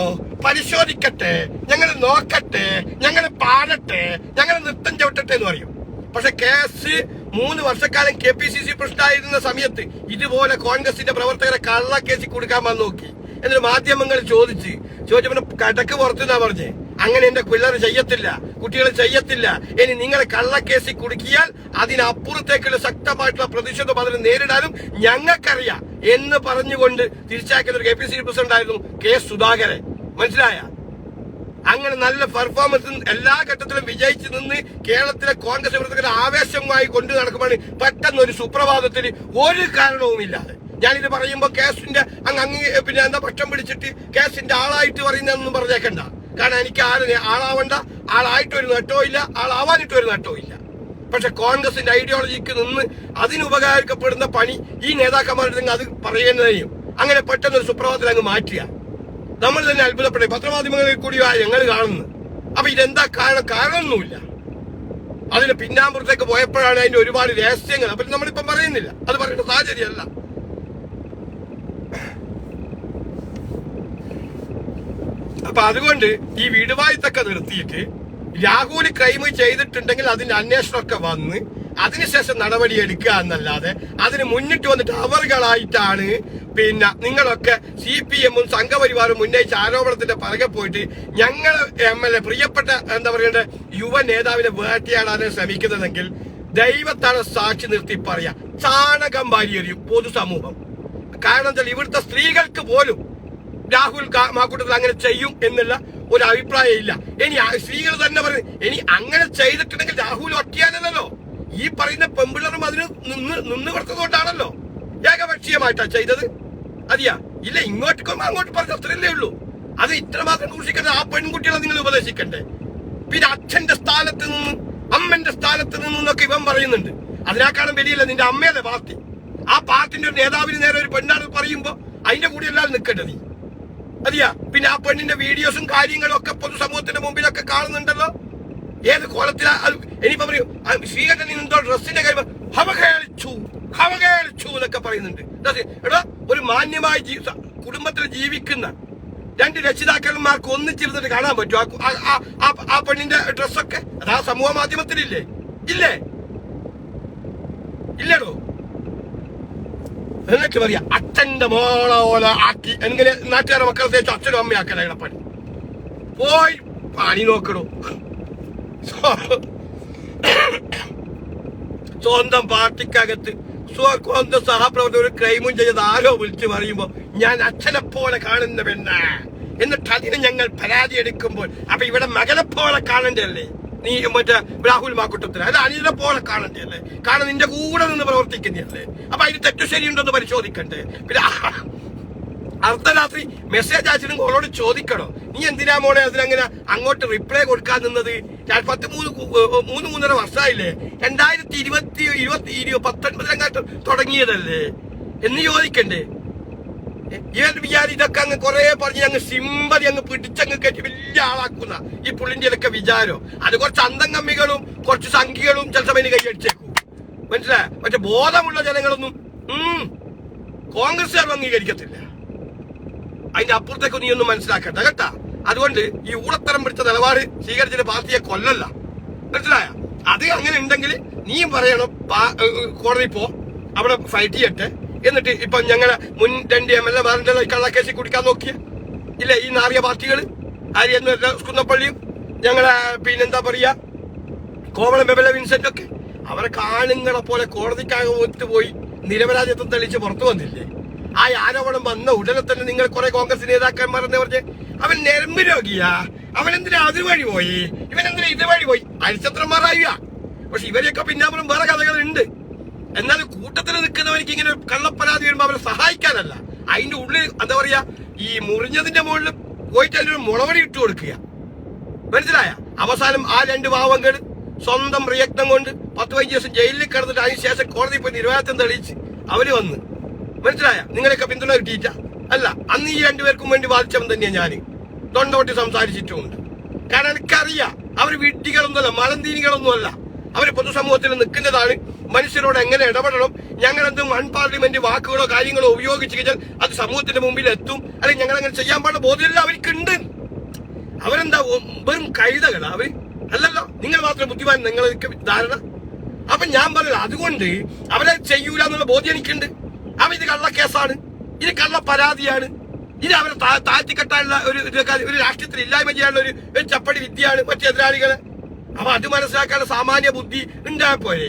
A: പരിശോധിക്കട്ടെ ഞങ്ങൾ നോക്കട്ടെ ഞങ്ങൾ പാടട്ടെ ഞങ്ങൾ നൃത്തം ചവിട്ടട്ടെ എന്ന് പറയും. പക്ഷെ കെ എസ് മൂന്ന് വർഷക്കാലം കെ പി സി സി പ്രസിഡന്റായിരുന്ന സമയത്ത് ഇതുപോലെ കോൺഗ്രസിന്റെ പ്രവർത്തകരെ കള്ളക്കേസി കൊടുക്കാൻ വന്ന് നോക്കി. എന്നിട്ട് മാധ്യമങ്ങൾ ചോദിച്ച് ചോദിച്ചപ്പോ കടക്ക് പുറത്തുനിന്നാ പറഞ്ഞേ? അങ്ങനെ എന്റെ പിള്ളേർ ചെയ്യത്തില്ല കുട്ടികൾ ചെയ്യത്തില്ല. ഇനി നിങ്ങളെ കള്ളക്കേസി കുടുക്കിയാൽ അതിനപ്പുറത്തേക്കുള്ള ശക്തമായിട്ടുള്ള പ്രതിഷേധം അതിനെ നേരിടാനും ഞങ്ങൾക്കറിയാം എന്ന് പറഞ്ഞുകൊണ്ട് തിരിച്ചാക്കിയ ഒരു കെ പി സി പ്രസിഡന്റ് ആയിരുന്നു കെ സുധാകരൻ. മനസ്സിലായ? അങ്ങനെ നല്ല പെർഫോമൻസ് എല്ലാ ഘട്ടത്തിലും വിജയിച്ച് നിന്ന് കേരളത്തിലെ കോൺഗ്രസ് പ്രവർത്തകരെ ആവേശമായി കൊണ്ടു നടക്കുമ്പോൾ പെട്ടെന്ന് ഒരു സുപ്രഭാതത്തിൽ ഒരു കാരണവുമില്ലാതെ ഞാനിത് പറയുമ്പോൾ കേസിന്റെ അങ്ങ് അങ്ങ് പിന്നെ എന്താ പക്ഷം പിടിച്ചിട്ട് കേസിന്റെ ആളായിട്ട് പറയുന്നതെന്നും പറഞ്ഞേക്കണ്ട. കാരണം എനിക്ക് ആരും ആളാവണ്ട. ആളായിട്ട് ഒരു നേട്ടവും ഇല്ല. ആളാവാനിട്ട് ഒരു നേട്ടവും ഇല്ല. പക്ഷെ കോൺഗ്രസിന്റെ ഐഡിയോളജിക്ക് നിന്ന് അതിനുപകാരപ്പെടുന്ന പണി ഈ നേതാക്കന്മാരുടെ അത് പറയുന്നതിനും അങ്ങനെ പെട്ടെന്ന് ഒരു സുപ്രഭാതത്തിൽ അങ്ങ് മാറ്റുക. നമ്മൾ തന്നെ അത്ഭുതപ്പെടും. പത്രമാധ്യമങ്ങളിൽ കൂടിയാ ഞങ്ങൾ കാണുന്നത് അപ്പൊ ഇതെന്താ കാരണം? കാരണമൊന്നുമില്ല. അതിന് പിന്നാമ്പുറത്തേക്ക് പോയപ്പോഴാണ് അതിന്റെ ഒരുപാട് രഹസ്യങ്ങൾ. അപ്പൊ നമ്മളിപ്പം പറയുന്നില്ല. അത് പറയുന്ന സാഹചര്യമല്ല. അപ്പൊ അതുകൊണ്ട് ഈ വിടുവായത്തൊക്കെ നിർത്തിയിട്ട് രാഹുൽ ക്രൈം ചെയ്തിട്ടുണ്ടെങ്കിൽ അതിന്റെ അന്വേഷണമൊക്കെ വന്ന് അതിനുശേഷം നടപടി എടുക്കുക എന്നല്ലാതെ അതിന് മുന്നിട്ട് വന്നിട്ട് അവറുകളായിട്ടാണ് പിന്നെ നിങ്ങളൊക്കെ സി പി എമ്മും സംഘപരിവാറും ഉന്നയിച്ച ആരോപണത്തിന്റെ പിറകെ പോയിട്ട് ഞങ്ങൾ എം എൽ എ പ്രിയപ്പെട്ട എന്താ പറയണ്ടേ യുവ നേതാവിനെ വേട്ടയാടാൻ ശ്രമിക്കുന്നതെങ്കിൽ ദൈവത്താണ് സാക്ഷി നിർത്തി പറയാ. ചാണകം വാരിയെറിയും പൊതുസമൂഹം. കാരണം എന്താ ഇവിടുത്തെ സ്ത്രീകൾക്ക് പോലും രാഹുൽ മാക്കൂട്ടത്തിൽ അങ്ങനെ ചെയ്യും എന്നുള്ള ഒരു അഭിപ്രായം ഇല്ല ഇനി സ്ത്രീകൾ തന്നെ പറയും ഇനി അങ്ങനെ ചെയ്തിട്ടുണ്ടെങ്കിൽ രാഹുൽ ഈ പറയുന്ന പെമ്പിളറും അതിന് നിന്ന് നിന്ന് കൊടുത്തതുകൊണ്ടാണല്ലോ ഏകപക്ഷീയമായിട്ടാ ചെയ്തത്. അതിയാ ഇല്ല ഇങ്ങോട്ട് ഇങ്ങോട്ടേക്കും അങ്ങോട്ട് പറഞ്ഞ അത്രയല്ലേ ഉള്ളൂ. അത് ഇത്രമാത്രം സൂക്ഷിക്കേണ്ടത് ആ പെൺകുട്ടികളെ നിങ്ങൾ ഉപദേശിക്കണ്ടേ? പിന്നെ അച്ഛന്റെ സ്ഥാനത്ത് നിന്ന് അമ്മന്റെ സ്ഥാനത്ത് നിന്നൊക്കെ ഇവൻ പറയുന്നുണ്ട്. അതിനേക്കാളും വലിയല്ല നിന്റെ അമ്മയുടെ പാർട്ടി. ആ പാർട്ടിന്റെ ഒരു നേതാവിന് നേരെ ഒരു പെണ്ണാണ് പറയുമ്പോ അതിന്റെ കൂടെ എല്ലാം നിൽക്കേണ്ടത്. അതിയാ പിന്നെ ആ പെണ്ണിന്റെ വീഡിയോസും കാര്യങ്ങളും ഒക്കെ പൊതുസമൂഹത്തിന്റെ മുമ്പിലൊക്കെ കാണുന്നുണ്ടല്ലോ. ഏത് കോലത്തിലാ? അത് ഇനിയിപ്പോ പറയൂ നിന്നോ എന്തോ ഡ്രസ്സിന്റെ കാര്യം ഹവകേളിച്ചു ഹവകേളിച്ചു എന്നൊക്കെ പറയുന്നുണ്ട്. എടാ ഒരു മാന്യമായ കുടുംബത്തിൽ ജീവിക്കുന്ന രണ്ട് രക്ഷിതാക്കന്മാർക്ക് ഒന്നിച്ചിരുന്നിട്ട് കാണാൻ പറ്റും ആ പെണ്ണിന്റെ ഡ്രസ്സൊക്കെ? അത് ആ സമൂഹ മാധ്യമത്തിലില്ലേ? ഇല്ലേ? ഇല്ലടോ. എന്നൊക്കെ പറയാ അച്ഛന്റെ മോളെ ഓല ആക്കി. എങ്ങനെ നാട്ടുകാരെ മക്കളെ തേച്ച് അച്ഛനും അമ്മയാക്കല പണി. പോയി പണി നോക്കണോ (coughs) സ്വന്തം പാർട്ടിക്കകത്ത് സ്വന്തം സഹപ്രവർത്തകർ ക്രൈമും ചെയ്ത് ആരോ വിളിച്ചു പറയുമ്പോ ഞാൻ അച്ഛനെ പോലെ കാണുന്ന പെണ്ണ എന്നിട്ട് അതിന് ഞങ്ങൾ പരാതി എടുക്കുമ്പോൾ അപ്പൊ ഇവിടെ മകനെ പോലെ കാണണ്ടല്ലേ നീ മറ്റേ രാഹുൽ മാക്കുട്ടത്തിന്. അത് അനിലിനെ പോലെ കാണണ്ടല്ലേ കാരണം നിന്റെ കൂടെ നിന്ന് പ്രവർത്തിക്കുന്നതല്ലേ? അപ്പൊ അതിന് തെറ്റു ശരിയുണ്ടെന്ന് പരിശോധിക്കണ്ടേ? പിന്നെ (coughs) അർദ്ധരാത്രി മെസ്സേജ് അയച്ചിട്ടും കോളോട് ചോദിക്കണോ? നീ എന്തിനാ മോളെ അതിനങ്ങനെ അങ്ങോട്ട് റിപ്ലൈ കൊടുക്കാൻ നിന്നത്? ഞാൻ പത്ത് മൂന്ന് മൂന്ന് മൂന്നര വർഷമായില്ലേ രണ്ടായിരത്തി ഇരുപത്തി ഇരുപത്തി ഇരുപത് പത്തൊൻപതിലങ്ങാട്ട് തുടങ്ങിയതല്ലേ? എന്ന് ചോദിക്കണ്ടേ? ഇവരുടെ വിചാരം ഇതൊക്കെ അങ്ങ് കുറെ പറഞ്ഞ് അങ്ങ് സിമ്പതി അങ്ങ് പിടിച്ചങ്ങ് കയറ്റി വലിയ ആളാക്കുന്ന ഈ പുള്ളിന്റെ ഇതൊക്കെ വിചാരം. അത് കുറച്ച് അന്തം കമ്മികളും കുറച്ച് സംഖ്യകളും ചില സമയം കൈയടിച്ചേക്കും. മനസ്സിലായ? മറ്റേ ബോധമുള്ള ജനങ്ങളൊന്നും കോൺഗ്രസ്സുകാർ അംഗീകരിക്കത്തില്ല. അതിന്റെ അപ്പുറത്തേക്ക് നീ ഒന്നും മനസ്സിലാക്കട്ടെ കേട്ടാ? അതുകൊണ്ട് ഈ ഊളത്തരം പിടിച്ച നിലപാട് സ്വീകരിച്ചിട്ട് പാർട്ടിയെ കൊല്ലല്ല. മനസ്സിലായ? അത് അങ്ങനെ ഉണ്ടെങ്കിൽ നീയും പറയണം കോടതി പോ അവിടെ ഫൈറ്റ് ചെയ്യട്ടെ. എന്നിട്ട് ഇപ്പൊ ഞങ്ങളെ മുൻ രണ്ട് എം എൽ എ മാറിന്റെ കള്ളക്കേസിൽ കുടിക്കാൻ നോക്കിയ? ഇല്ല ഈ നാറിയ പാർട്ടികൾ ആര്യ കുന്നപ്പള്ളിയും ഞങ്ങളെ പിന്നെന്താ പറയാ? കോവളം ബെബല വിൻസെന്റ് ഒക്കെ അവരെ കാണുങ്ങളെ പോലെ കോടതിക്കകത്ത് പോയി നിരപരാധിത്വം തെളിച്ച് പുറത്തു വന്നില്ലേ? ആ ആരോപണം വന്ന ഉടനെ തന്നെ നിങ്ങൾ കുറെ കോൺഗ്രസ് നേതാക്കന്മാർ എന്ന് പറഞ്ഞ് അവൻ ഞരമ്പ് രോഗിയാ. അവൻ എന്തിനാ അതുവഴി പോയി? ഇവൻ എന്തിനാ ഇതുവഴി പോയി? അരിച്ചത്രന്മാരായ പക്ഷെ ഇവരെയൊക്കെ പിന്നാമ്പുറം വേറെ കഥകളുണ്ട്. എന്നാൽ കൂട്ടത്തിൽ നിൽക്കുന്നവർക്ക് ഇങ്ങനെ കള്ളപ്പരാതി വരുമ്പോ അവരെ സഹായിക്കാനല്ല. അതിന്റെ ഉള്ളിൽ എന്താ പറയാ ഈ മുറിഞ്ഞതിന്റെ മുകളിൽ പോയിട്ട് അതിനൊരു മുളവടി ഇട്ട് കൊടുക്കുക. മനസ്സിലായ? അവസാനം ആ രണ്ട് ഭാവങ്ങൾ സ്വന്തം പ്രയത്നം കൊണ്ട് പത്ത് പതിനഞ്ച് ദിവസം ജയിലിൽ കിടന്നിട്ട് അതിനുശേഷം കോടതി പോയി നിരോധനം തെളിയിച്ച് അവർ വന്ന് മനസ്സിലായ? നിങ്ങളെയൊക്കെ പിന്തുണ കിട്ടിയിട്ട അല്ല അന്ന് ഈ രണ്ടുപേർക്കും വേണ്ടി വാദിച്ചവൻ തന്നെയാണ് ഞാൻ തൊണ്ടോട്ടി സംസാരിച്ചിട്ടുമുണ്ട്. കാരണം എനിക്കറിയാം അവർ വിഡ്ഢികളൊന്നുമല്ല മലന്തീനികളൊന്നുമല്ല. അവർ പൊതുസമൂഹത്തിൽ നിൽക്കുന്നതാണ്. മനുഷ്യരോട് എങ്ങനെ ഇടപെടണം ഞങ്ങൾ എന്ത് മൺ പാർലമെന്റ് വാക്കുകളോ കാര്യങ്ങളോ ഉപയോഗിച്ച് കഴിഞ്ഞാൽ അത് സമൂഹത്തിന്റെ മുമ്പിൽ എത്തും. അല്ലെങ്കിൽ ഞങ്ങൾ അങ്ങനെ ചെയ്യാൻ പാടുന്ന ബോധ്യമില്ല അവർക്കുണ്ട്. അവരെന്താ വെറും കഴുതകൾ അവർ? അല്ലല്ലോ നിങ്ങൾ മാത്രം ബുദ്ധിമാൻ നിങ്ങൾക്ക് ധാരണ. അപ്പൊ ഞാൻ പറഞ്ഞില്ല അതുകൊണ്ട് അവരെ ചെയ്യൂല എന്നുള്ള ബോധ്യം എനിക്കുണ്ട്. അവ ഇത് കള്ളക്കേസാണ് ഇത് കള്ള പരാതിയാണ്. ഇത് അവരെ താഴ്ത്തിക്കെട്ടാനുള്ള ഒരു ഒരു രാഷ്ട്രീയത്തിൽ ഇല്ലായ്മ ചെയ്യാനുള്ള ഒരു ഒരു ചപ്പടി വിദ്യയാണ് മറ്റു എതിരാളികളെ. അപ്പൊ അത് മനസ്സിലാക്കാനുള്ള സാമാന്യ ബുദ്ധി ഉണ്ടായപ്പോരെ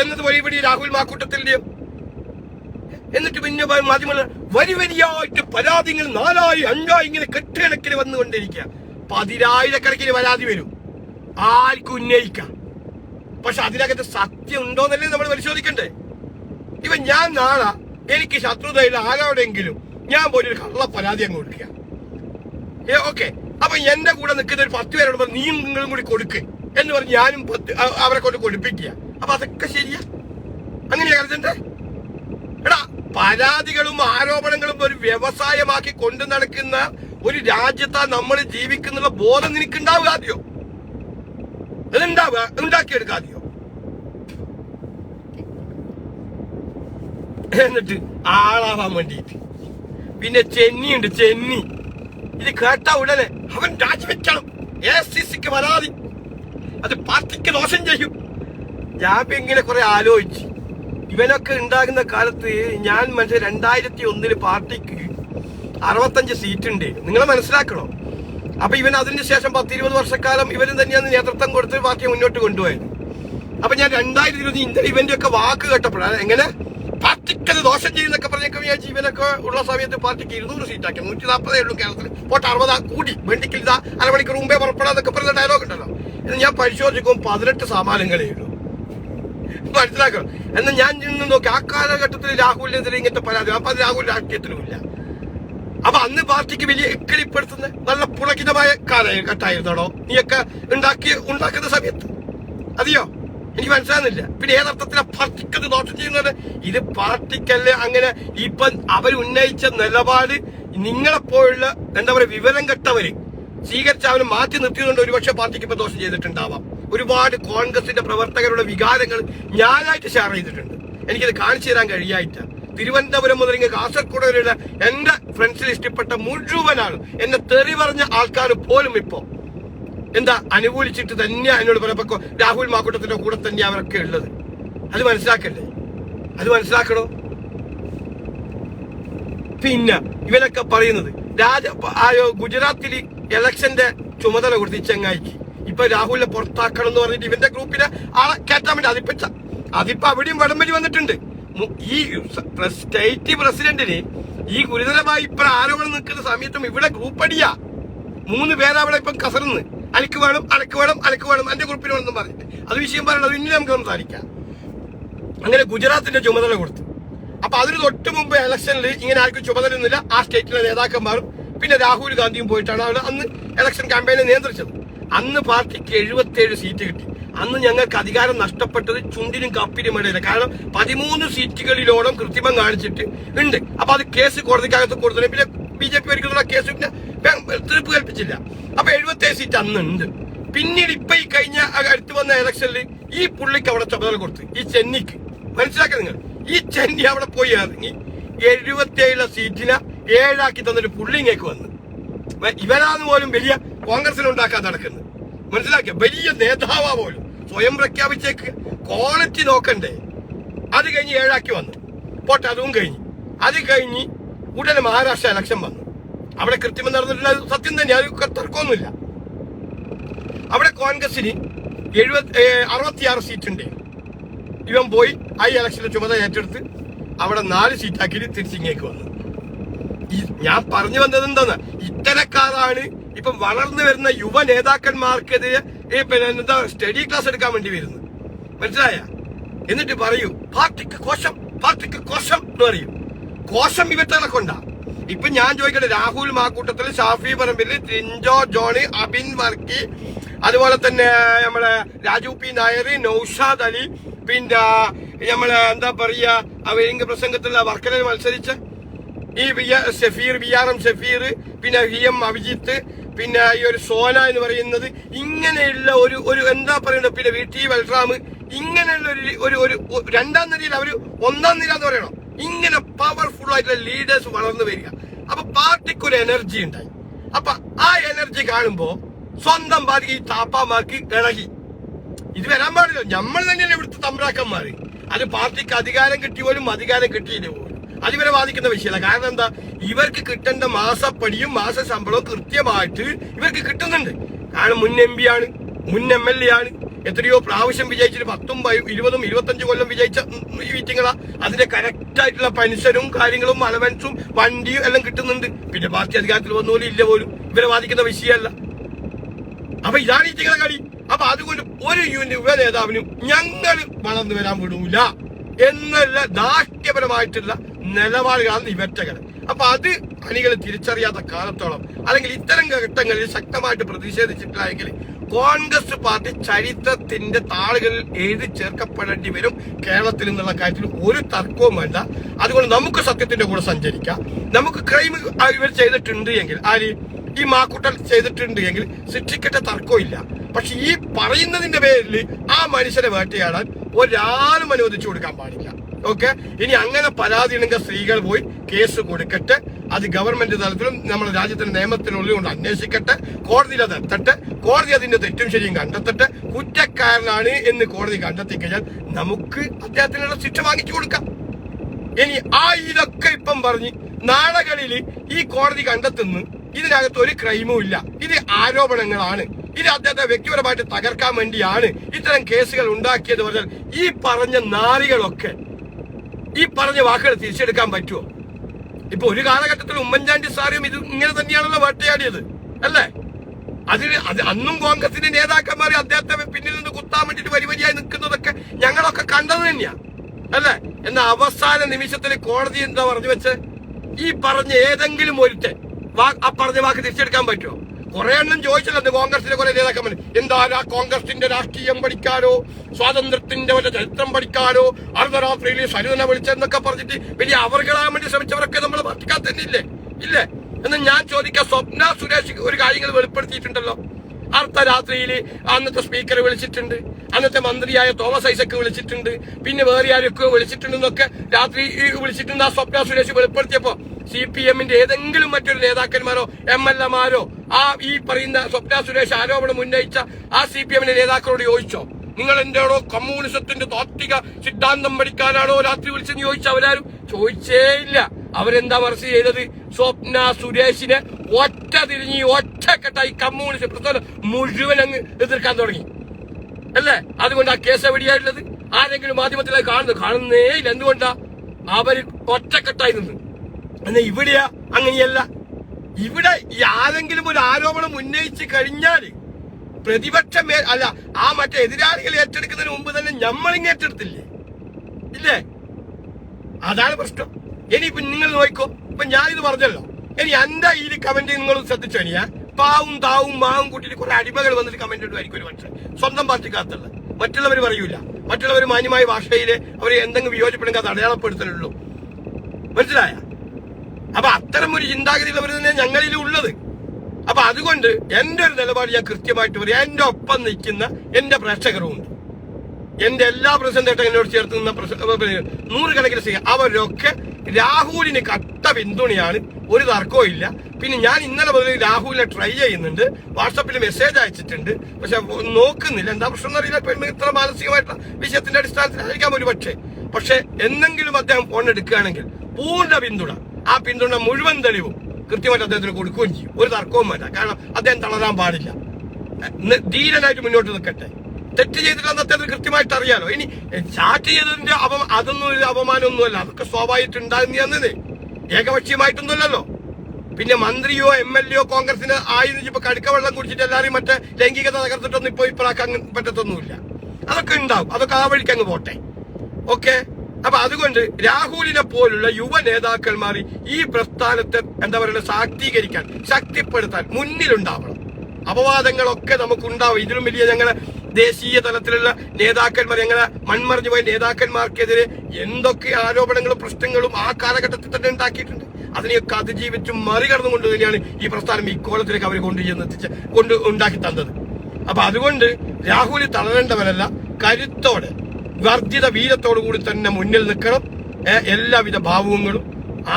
A: എന്നതുപോലെ ഇവിടെ രാഹുൽ മാക്കൂട്ടത്തിന്റെയും എന്നിട്ട് പിന്നെ മാധ്യമങ്ങൾ വരി വരിയായിട്ട് പരാതികൾ നാലായി അഞ്ചായി ഇങ്ങനെ കെട്ടുകണക്കിന് വന്നുകൊണ്ടിരിക്കുക. പതിനായിരക്കണക്കിന് പരാതി വരും. ആർക്കും ഉന്നയിക്കാം. പക്ഷെ അതിനകത്ത് സത്യം ഉണ്ടോന്നല്ലേ നമ്മൾ പരിശോധിക്കണ്ടേ? ഇവ ഞാൻ നാളെ എനിക്ക് ശത്രുതയില്ല ആരോടെങ്കിലും. ഞാൻ പോയി ഒരു കള്ള പരാതി അങ്ങ് കൊടുക്കുക. ഏ ഓക്കെ. അപ്പൊ എന്റെ കൂടെ നിൽക്കുന്ന ഒരു പത്ത് പേരോട് നീ നിങ്ങളും കൂടി കൊടുക്ക്. എന്ന് പറഞ്ഞ് ഞാനും പത്ത് അവരെ കൊണ്ട് കൊടുപ്പിക്കുക. അപ്പൊ അതൊക്കെ ശരിയാ? അങ്ങനെയാ കരുതണ്ടേ എടാ പരാതികളും ആരോപണങ്ങളും ഒരു വ്യവസായമാക്കി കൊണ്ടു നടക്കുന്ന ഒരു രാജ്യത്താ നമ്മൾ ജീവിക്കുന്നുള്ള ബോധം നിനക്കുണ്ടാവുക ആദ്യോ. അതുണ്ടാവുക ഉണ്ടാക്കിയെടുക്കാതെയോ എന്നിട്ട് ആളാവാൻ വേണ്ടിയിട്ട്. പിന്നെ ചെന്നി ഉണ്ട് ചെന്നി. ഇത് കേട്ട ഉടനെ അവൻ രാജിവെക്കണം. എ സി സിക്ക് പരാതി. അത് പാർട്ടിക്ക് ദോഷം ചെയ്യും. ഞാൻ ഇങ്ങനെ കുറെ ആലോചിച്ചു. ഇവനൊക്കെ ഉണ്ടാകുന്ന കാലത്ത് ഞാൻ മനസ്സിൽ രണ്ടായിരത്തി ഒന്നിൽ പാർട്ടിക്ക് അറുപത്തഞ്ച് സീറ്റ് ഉണ്ട് നിങ്ങൾ മനസ്സിലാക്കണോ? അപ്പൊ ഇവൻ അതിന് ശേഷം പത്തിരുപത് വർഷക്കാലം ഇവരും തന്നെയാണ് നേതൃത്വം കൊടുത്ത് പാർട്ടിയെ മുന്നോട്ട് കൊണ്ടുപോയത്. അപ്പൊ ഞാൻ രണ്ടായിരത്തി ഇരുപത് ഇന്ത്യൻ ഇവന്റെ ഒക്കെ വാക്ക് കേട്ടപ്പോഴാണ്. എങ്ങനെ? പാർട്ടിക്ക് ദോഷം ചെയ്യുന്നൊക്കെ പറഞ്ഞേക്കും ഈ ജീവനൊക്കെ ഉള്ള സമയത്ത് പാർട്ടിക്ക് ഇരുന്നൂറ് സീറ്റാക്കി. നൂറ്റി നാൽപ്പതേ ഉള്ളൂ കേരളത്തിൽ പോട്ട് അറുപതാ കൂടി. വെണ്ടിക്കിൽ ഇതാ അരമണിക്കൂർ മുമ്പേ പുറപ്പെടാന്നൊക്കെ പറഞ്ഞ ഡയലോഗ് ഉണ്ടല്ലോ. എന്ന് ഞാൻ പരിശോധിക്കും പതിനെട്ട് സമാനങ്ങളേ ഉള്ളൂ. മനസ്സിലാക്കണം? എന്നാൽ ഞാൻ നിന്ന് നോക്കി ആ കാലഘട്ടത്തിൽ രാഹുലിനെതിരെ ഇങ്ങനത്തെ പരാതി? അപ്പൊ അത് രാഹുൽ രാഷ്ട്രീയത്തിലുമില്ല അപ്പൊ അന്ന് പാർട്ടിക്ക് വലിയ എക്കളിപ്പെടുത്തുന്ന നല്ല പുളകിതമായ കാലഘട്ടമായിരുന്നോ നീയൊക്കെ ഉണ്ടാക്കി ഉണ്ടാക്കുന്ന സമയത്ത്. അതെയോ? എനിക്ക് മനസ്സിലാകുന്നില്ല പിന്നെ ഏതർത്ഥത്തിലെ പാർട്ടിക്ക് അത് ദോഷം ചെയ്യുന്നത്? ഇത് പാർട്ടിക്കല്ലേ അങ്ങനെ ഇപ്പൊ അവർ ഉന്നയിച്ച നിലപാട് നിങ്ങളെപ്പോലുള്ള എന്താ പറയുക വിവരം കെട്ടവര് സ്വീകരിച്ച അവന് മാറ്റി നിർത്തിയതുകൊണ്ട് ഒരുപക്ഷെ പാർട്ടിക്ക് ഇപ്പൊ ദോഷം ചെയ്തിട്ടുണ്ടാവാം. ഒരുപാട് കോൺഗ്രസിന്റെ പ്രവർത്തകരുടെ വികാരങ്ങൾ ഞാനായിട്ട് ഷെയർ ചെയ്തിട്ടുണ്ട്. എനിക്കത് കാണിച്ചു തരാൻ കഴിയായിട്ട്. തിരുവനന്തപുരം മുതൽ ഇങ്ങ് കാസർഗോഡ് വരെയുള്ള എന്റെ ഫ്രണ്ട്സിൽ ഇഷ്ടപ്പെട്ട മുഴുവനാണ് എന്നെ തെറി പറഞ്ഞ ആൾക്കാർ പോലും ഇപ്പോ എന്താ അനുകൂലിച്ചിട്ട് തന്നെയാണ് എന്നോട് പറഞ്ഞപ്പോ രാഹുൽ മാക്കൂട്ടത്തിന്റെ കൂടെ തന്നെ അവരൊക്കെ ഉള്ളത്. അത് മനസ്സിലാക്കല്ലേ? അത് മനസ്സിലാക്കണോ? പിന്നെ ഇവരൊക്കെ പറയുന്നത് രാജ ഗുജറാത്തിൽ ഇലക്ഷന്റെ ചുമതല കൊടുത്ത് ചെങ്ങായിക്ക്. ഇപ്പൊ രാഹുലിനെ പുറത്താക്കണം എന്ന് പറഞ്ഞിട്ട് ഇവന്റെ ഗ്രൂപ്പിനെ ആളെ കയറ്റാൻ വേണ്ടി അതിപ്പോ അതിപ്പോ അവിടെയും വടംവലി വന്നിട്ടുണ്ട്. ഈ സ്റ്റേറ്റ് പ്രസിഡന്റിന് ഈ ഗുരുതരമായി ഇപ്പൊ ആരോപണം നിൽക്കുന്ന സമയത്തും ഇവിടെ ഗ്രൂപ്പ് അടിയാ മൂന്ന് പേരാ അവിടെ ഇപ്പം കസറുന്ന് അനക്ക് വേണം അനക്ക് വേണം അനക്ക് വേണം എന്റെ ഗ്രൂപ്പിന് വേണമെന്ന് പറഞ്ഞിട്ട്. അത് വിഷയം പറയണത് ഇനി നമുക്ക് സംസാരിക്കാം. അങ്ങനെ ഗുജറാത്തിന്റെ ചുമതല കൊടുത്തു. അപ്പൊ അതിന് തൊട്ട് മുമ്പ് ഇലക്ഷനിൽ ഇങ്ങനെ ആർക്കും ചുമതല ഒന്നുമില്ല ആ സ്റ്റേറ്റിലെ നേതാക്കന്മാരും പിന്നെ രാഹുൽ ഗാന്ധിയും പോയിട്ടാണ് അവിടെ അന്ന് ഇലക്ഷൻ ക്യാമ്പയിനെ നിയന്ത്രിച്ചത്. അന്ന് പാർട്ടിക്ക് എഴുപത്തിയേഴ് സീറ്റ് കിട്ടി. അന്ന് ഞങ്ങൾക്ക് അധികാരം നഷ്ടപ്പെട്ടത് ചുണ്ടിനും കപ്പിനും ഇടയില്ല കാരണം പതിമൂന്ന് സീറ്റുകളിലോളം കൃത്രിമം കാണിച്ചിട്ട് ഉണ്ട്. അപ്പൊ അത് കേസ് കോടതിക്കകത്ത് കൊടുത്തു പിന്നെ ബി ജെ പി ഒരിക്കലും കേസ് പിന്നെ തീർപ്പ് കൽപ്പിച്ചില്ല അപ്പൊ എഴുപത്തേഴ് സീറ്റ് അന്നുണ്ട്. പിന്നീട് ഇപ്പൊ ഈ കഴിഞ്ഞ അടുത്ത് വന്ന ഇലക്ഷനിൽ ഈ പുള്ളിക്ക് അവിടെ ചുമതല കൊടുത്തു. ഈ ചെന്നിക്ക്. മനസ്സിലാക്കുക നിങ്ങൾ? ഈ ചെന്നി അവിടെ പോയി ഇറങ്ങി എഴുപത്തിയേഴ് സീറ്റിനെ ഏഴാക്കി തന്നിട്ട് പുള്ളിങ്ങേക്ക് വന്ന്. വ- ഇവരാന്ന് പോലും വലിയ കോൺഗ്രസിനുണ്ടാക്കാൻ നടക്കുന്നത്. മനസ്സിലാക്കിയ? വലിയ നേതാവാ പോലും. സ്വയം പ്രഖ്യാപിച്ചേക്ക്. ക്വാളിറ്റി നോക്കണ്ടേ. അത് കഴിഞ്ഞ് ഏഴാക്കി വന്നു. പോട്ടെ അതും കഴിഞ്ഞ്. അത് കഴിഞ്ഞ് ഉടനെ മഹാരാഷ്ട്ര ഇലക്ഷൻ വന്നു. അവിടെ കൃത്യം നടന്നിട്ടില്ല സത്യം തന്നെ അത് തർക്കമൊന്നുമില്ല. അവിടെ കോൺഗ്രസിന് എഴുപത്തി അറുപത്തിയാറ് സീറ്റ് ഉണ്ട് ഇവൻ പോയി ആ ഇലക്ഷന്റെ ചുമതല ഏറ്റെടുത്ത് അവിടെ നാല് സീറ്റാക്കി തിരിച്ചിങ്ങേക്ക് വന്നു. ഞാൻ പറഞ്ഞു വന്നത് എന്താണ് ഇത്തരക്കാരാണ് ഇപ്പം വളർന്നു വരുന്ന യുവ നേതാക്കന്മാർക്കെതിരെ എന്താ സ്റ്റഡി ക്ലാസ് എടുക്കാൻ വേണ്ടി വരുന്നത്. മനസ്സിലായ? എന്നിട്ട് പറയൂ പാർട്ടിക്ക് കോശം പാർട്ടിക്ക് കോശം എന്ന് പറയും. കോശം ഇവറ്റകളെ കൊണ്ടാ. ഇപ്പൊ ഞാൻ ചോദിക്കട്ടെ രാഹുൽ മാക്കൂട്ടത്തിൽ ഷാഫി പറമ്പിൽ ടിൻജോ ജോണി അബിൻ വർക്കി അതുപോലെ തന്നെ നമ്മളെ രാജു പി നായർ നൌഷാദ് അലി പിന്നെ നമ്മളെ എന്താ പറയാ അവരിങ്ക പ്രസംഗത്തിലുള്ള വർക്കലിൽ മത്സരിച്ച ഈ Shafeer V R M Shefeer പിന്നെ വി എം അഭിജിത്ത് പിന്നെ ഈ ഒരു സോന എന്ന് പറയുന്നത് ഇങ്ങനെയുള്ള ഒരു ഒരു എന്താ പറയുന്നത് പിന്നെ വി ടി ബൽറാം ഇങ്ങനെയുള്ള ഒരു ഒരു ഒരു രണ്ടാം നിരയിൽ അവർ ഒന്നാം നിര എന്ന് പറയണം. ഇങ്ങനെ പവർഫുൾ ആയിട്ടുള്ള ലീഡേഴ്സ് വളർന്നു വരിക. അപ്പൊ പാർട്ടിക്ക് ഒരു എനർജി ഉണ്ടായി. അപ്പൊ ആ എനർജി കാണുമ്പോ സ്വന്തം പാർട്ടി ഈ താപ്പാമാർക്ക് ഇളകി. ഇത് വരാൻ പാടില്ല. നമ്മൾ തന്നെയല്ലേ ഇവിടുത്തെ തമ്പ്രാക്കന്മാര്. അത് പാർട്ടിക്ക് അധികാരം കിട്ടി പോലും അധികാരം കിട്ടിയില്ല പോലും അത് ഇവരെ ബാധിക്കുന്ന വിഷയമല്ല. കാരണം എന്താ? ഇവർക്ക് കിട്ടേണ്ട മാസപ്പടിയും മാസ ശമ്പളവും കൃത്യമായിട്ട് ഇവർക്ക് കിട്ടുന്നുണ്ട്. കാരണം മുൻ എം പി ആണ് മുൻ എം എൽ എ ആണ്. എത്രയോ പ്രാവശ്യം വിജയിച്ചിട്ട് പത്തും പതി- ഇരുപതും ഇരുപത്തഞ്ച് കൊല്ലം വിജയിച്ച മീറ്റിങ്ങളാ അതിന്റെ കറക്റ്റ് ആയിട്ടുള്ള പെൻഷനും കാര്യങ്ങളും അലവൻസും വണ്ടിയും എല്ലാം കിട്ടുന്നുണ്ട്. പിന്നെ പാർട്ടി അധികാരത്തിൽ വന്ന പോലും ഇല്ല പോലും. ഇവരെ ബാധിക്കുന്ന വിഷയമല്ല. അപ്പൊ ഇതാണ് ഈ ചിങ്ങള കളി. അപ്പൊ അതുകൊണ്ട് ഒരു യുവ നേതാവിനും ഞങ്ങൾ വളർന്നു വരാൻ വിടൂല. എന്നുള്ള ദാർഢ്യപരമായിട്ടുള്ള നിലപാടുകളാണ് ഇവറ്റകൾ അപ്പൊ അത് അണികൾ തിരിച്ചറിയാത്ത കാലത്തോളം അല്ലെങ്കിൽ ഇത്തരം ഘട്ടങ്ങളിൽ ശക്തമായിട്ട് പ്രതിഷേധിച്ചിട്ടില്ലെങ്കിൽ കോൺഗ്രസ് പാർട്ടി ചരിത്രത്തിന്റെ താളുകളിൽ എഴുതി ചേർക്കപ്പെടേണ്ടി വരും കേരളത്തിൽ എന്നുള്ള കാര്യത്തിൽ ഒരു തർക്കവും വേണ്ട. അതുകൊണ്ട് നമുക്ക് സത്യത്തിന്റെ കൂടെ സഞ്ചരിക്കാം. നമുക്ക് ക്രൈം ഇവർ ചെയ്തിട്ടുണ്ട് എങ്കിൽ ആര്? ഈ മാക്കൂട്ടൽ ചെയ്തിട്ടുണ്ട് എങ്കിൽ ശിക്ഷിക്കട്ടെ തർക്കമില്ല പക്ഷെ ഈ പറയുന്നതിന്റെ പേരിൽ ആ മനുഷ്യനെ വേട്ടയാടാൻ ഒരാളും അനുവദിച്ചു കൊടുക്കാൻ പാടില്ല. ഓക്കെ ഇനി അങ്ങനെ പരാതി ഉണ്ടെങ്കിൽ സ്ത്രീകൾ പോയി കേസ് കൊടുക്കട്ടെ. അത് ഗവൺമെന്റ് തലത്തിലും നമ്മുടെ രാജ്യത്തിന്റെ നിയമത്തിനുള്ളിൽ കൊണ്ട് അന്വേഷിക്കട്ടെ. കോടതിയിൽ അത് എത്തട്ടെ. കോടതി അതിന്റെ തെറ്റും ശരിയും കണ്ടെത്തട്ടെ. കുറ്റക്കാരനാണ് എന്ന് കോടതി കണ്ടെത്തി കഴിഞ്ഞാൽ നമുക്ക് അദ്ദേഹത്തിനുള്ള ശിക്ഷ വാങ്ങിച്ചു കൊടുക്കാം. ഇനി ആ ഇതൊക്കെ ഇപ്പം പറഞ്ഞ് നാളകളിൽ ഈ കോടതി കണ്ടെത്തുന്നു. ഇതിനകത്ത് ഒരു ക്രൈമും ഇല്ല. ഇത് ആരോപണങ്ങളാണ്. ഇത് അദ്ദേഹത്തെ വ്യക്തിപരമായിട്ട് തകർക്കാൻ വേണ്ടിയാണ് ഇത്തരം കേസുകൾ ഉണ്ടാക്കിയത് പറഞ്ഞാൽ ഈ പറഞ്ഞ നാറികളൊക്കെ ഈ പറഞ്ഞ വാക്കുകൾ തിരിച്ചെടുക്കാൻ പറ്റുമോ? ഇപ്പൊ ഒരു കാലഘട്ടത്തിൽ ഉമ്മൻചാണ്ടി സാറിയും ഇത് ഇങ്ങനെ തന്നെയാണല്ലോ വേട്ടയാടിയത് അല്ലേ? അതിന് അത് അന്നും കോൺഗ്രസിന്റെ നേതാക്കന്മാർ അദ്ദേഹത്തെ പിന്നിൽ നിന്ന് കുത്താൻ വേണ്ടിട്ട് വരിവരിയായി നിൽക്കുന്നതൊക്കെ ഞങ്ങളൊക്കെ കണ്ടത് തന്നെയാ അല്ലേ? എന്ന അവസാന നിമിഷത്തിൽ കോടതി എന്താ പറഞ്ഞു വെച്ച്? ഈ പറഞ്ഞ ഏതെങ്കിലും ഒരുത്തൻ ആ പറഞ്ഞ വാക്ക് തിരിച്ചെടുക്കാൻ പറ്റുമോ? കുറെ എണ്ണം ചോദിച്ചല്ലോ കോൺഗ്രസിലെ കുറെ നേതാക്കന്മാർ. എന്താ കോൺഗ്രസിന്റെ രാഷ്ട്രീയം പഠിക്കാനോ സ്വാതന്ത്ര്യത്തിന്റെ വല്ല ചരിത്രം പഠിക്കാനോ അർദ്ധരാത്രിയിൽ സരിതന വിളിച്ചെന്നൊക്കെ പറഞ്ഞിട്ട് വലിയ അവർകളാൻ വേണ്ടി ശ്രമിച്ചവരൊക്കെ നമ്മളെ പാർട്ടിക്കാർ തന്നെ ഇല്ലേ? ഇല്ലേ? എന്ന് ഞാൻ ചോദിക്കാം സ്വപ്ന സുരേഷ് ഒരു കാര്യങ്ങൾ വെളിപ്പെടുത്തിയിട്ടുണ്ടല്ലോ. അർദ്ധരാത്രിയിൽ അന്നത്തെ സ്പീക്കർ വിളിച്ചിട്ടുണ്ട് അന്നത്തെ മന്ത്രിയായ തോമസ് ഐസക്ക് വിളിച്ചിട്ടുണ്ട് പിന്നെ വേറെ ആരൊക്കെ വിളിച്ചിട്ടുണ്ടെന്നൊക്കെ രാത്രി വിളിച്ചിട്ടുണ്ട് ആ സ്വപ്ന സുരേഷ് വെളിപ്പെടുത്തിയപ്പോ. സി പി എമ്മിന്റെ ഏതെങ്കിലും മറ്റൊരു നേതാക്കന്മാരോ എം എൽ എമാരോ ആ ഈ പറയുന്ന സ്വപ്ന സുരേഷ് ആരോപണം ഉന്നയിച്ച ആ സി പി എമ്മിന്റെ നേതാക്കളോട് ചോദിച്ചോ? നിങ്ങൾ എന്റെയാണോ കമ്മ്യൂണിസത്തിന്റെ താത്വിക സിദ്ധാന്തം പഠിക്കാനാണോ രാത്രി വിളിച്ചെന്ന് ചോദിച്ച അവരാരും? ചോദിച്ചേ ഇല്ല. അവരെന്താ മറസ് ചെയ്തത്? സ്വപ്ന സുരേഷിനെ ഒറ്റ തിരിഞ്ഞ് ഒറ്റക്കെട്ടായി കമ്മ്യൂണിസ്റ്റ് പ്രസ്ഥാനം മുഴുവൻ അങ്ങ് എതിർക്കാൻ തുടങ്ങി. അല്ലേ? അതുകൊണ്ട് ആ കേസ് എവിടെയായിട്ടുള്ളത് ആരെങ്കിലും മാധ്യമത്തിലായി കാണുന്നു കാണുന്നേ ഇല്ല. എന്തുകൊണ്ടാ? അവർ ഒറ്റക്കെട്ടായി നിന്ന്. എന്നാ ഇവിടെയാ? അങ്ങനെയല്ല. ഇവിടെ ആരെങ്കിലും ഒരു ആരോപണം ഉന്നയിച്ച് കഴിഞ്ഞാൽ പ്രതിപക്ഷം അല്ല ആ മറ്റേ എതിരാളികൾ ഏറ്റെടുക്കുന്നതിന് മുമ്പ് തന്നെ ഞമ്മളിങ്ങ് ഏറ്റെടുത്തില്ലേ? ഇല്ലേ? അതാണ് പ്രശ്നം. ഇനി ഇപ്പൊ നിങ്ങൾ നോക്കോ. ഇപ്പൊ ഞാനിത് പറഞ്ഞല്ലോ. ഇനി എന്താ ഈ കമന്റ് നിങ്ങൾ ശ്രദ്ധിച്ചു കഴിഞ്ഞാ പാവും താവും മാവും കൂട്ടിയിട്ട് കുറെ അടിമകൾ വന്നിട്ട് കമന്റ് ഇടുമായിരിക്കും ഒരു മനുഷ്യൻ. സ്വന്തം പാർട്ടിക്കകത്തുള്ള. മറ്റുള്ളവർ പറയൂല. മറ്റുള്ളവർ മാന്യമായ ഭാഷയിൽ അവരെ എന്തെങ്കിലും വിയോജിപ്പെടുന്ന അത് അടയാളപ്പെടുത്തലുള്ളൂ. മനസ്സിലായ? അപ്പൊ അത്തരം ഒരു ചിന്താഗതിയുള്ളവർ തന്നെ ഞങ്ങളിൽ ഉള്ളത് അപ്പൊ അതുകൊണ്ട് എന്റെ ഒരു നിലപാട് ഞാൻ കൃത്യമായിട്ട് പറയാം. എന്റെ ഒപ്പം നിൽക്കുന്ന എന്റെ പ്രേക്ഷകരും ഉണ്ട് എന്റെ എല്ലാ പ്രസിഡന്റായിട്ടും എന്നോട് ചേർത്ത് നിന്ന നൂറുകണക്കിന് സ്ത്രീ അവരൊക്കെ രാഹുലിന് കട്ട പിന്തുണയാണ്. ഒരു തർക്കവും ഇല്ല. പിന്നെ ഞാൻ ഇന്നലെ മുതൽ രാഹുലിനെ ട്രൈ ചെയ്യുന്നുണ്ട്. വാട്സപ്പിൽ മെസ്സേജ് അയച്ചിട്ടുണ്ട്. പക്ഷെ നോക്കുന്നില്ല. എന്താ പ്രശ്നം എന്നറിയില്ല. ഇത്ര മാനസികമായിട്ടുള്ള വിഷയത്തിന്റെ അടിസ്ഥാനത്തിലായിരിക്കാം ഒരു പക്ഷേ പക്ഷെ എന്തെങ്കിലും അദ്ദേഹം ഫോൺ എടുക്കുകയാണെങ്കിൽ പൂർണ പിന്തുണ. ആ പിന്തുണ മുഴുവൻ തെളിവും കൃത്യമായിട്ട് അദ്ദേഹത്തിന് കൊടുക്കുകയും ചെയ്യും. ഒരു തർക്കവും വേണ്ട. കാരണം അദ്ദേഹം തളരാൻ പാടില്ല. ധീരനായിട്ട് മുന്നോട്ട് നിൽക്കട്ടെ. തെറ്റ് ചെയ്തിട്ടാന്ന് അദ്ദേഹത്തിന് കൃത്യമായിട്ട് അറിയാലോ. ഇനി ചാറ്റ് ചെയ്തതിന്റെ അപ അതൊന്നും ഒരു അപമാനമൊന്നുമല്ല. അതൊക്കെ സ്വാഭാവികമായിട്ട് ഏകപക്ഷീയമായിട്ടൊന്നുമല്ലല്ലോ. പിന്നെ മന്ത്രിയോ എം എൽ എയോ കോൺഗ്രസിന് ആയിരുന്നു കടുക്ക വെള്ളം കുടിച്ചിട്ട് എല്ലാവരും മറ്റേ ലൈംഗികത തകർത്തിട്ടൊന്നും ഇപ്പൊ ഇപ്പോഴാക്കാൻ പറ്റത്തൊന്നുമില്ല. അതൊക്കെ ഉണ്ടാവും. അതൊക്കെ ആ വഴിക്ക് അങ്ങ് പോട്ടെ. ഓക്കെ? അപ്പൊ അതുകൊണ്ട് രാഹുലിനെ പോലുള്ള യുവ നേതാക്കന്മാർ ഈ പ്രസ്ഥാനത്തെ എന്താ പറയുക ശാക്തീകരിക്കാൻ ശക്തിപ്പെടുത്താൻ മുന്നിലുണ്ടാവണം. അപവാദങ്ങളൊക്കെ നമുക്കുണ്ടാവും. ഇതിലും വലിയ ഞങ്ങളെ ദേശീയ തലത്തിലുള്ള നേതാക്കന്മാർ ഞങ്ങളെ മൺമറിഞ്ഞു പോയ നേതാക്കന്മാർക്കെതിരെ എന്തൊക്കെ ആരോപണങ്ങളും പ്രശ്നങ്ങളും ആ കാലഘട്ടത്തിൽ തന്നെ ഉണ്ടാക്കിയിട്ടുണ്ട്. അതിനെയൊക്കെ അതിജീവിച്ചും മറികടന്നുകൊണ്ട് തന്നെയാണ് ഈ പ്രസ്ഥാനം ഈ കോലത്തിലേക്ക് അവർ കൊണ്ട് ചെന്നെത്തിച്ച് കൊണ്ട് ഉണ്ടാക്കി തന്നത്. അപ്പൊ അതുകൊണ്ട് രാഹുൽ തളരേണ്ടവരല്ല കരുത്തോടെ വർദ്ധിത വീരത്തോടു കൂടി തന്നെ മുന്നിൽ നിൽക്കണം. എല്ലാവിധ ഭാവങ്ങളും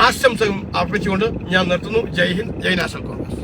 A: ആശംസകളും അർപ്പിച്ചുകൊണ്ട് ഞാൻ നിർത്തുന്നു. ജയ് ഹിന്ദ് ജയ് നാഷണൽ കോൺഗ്രസ്.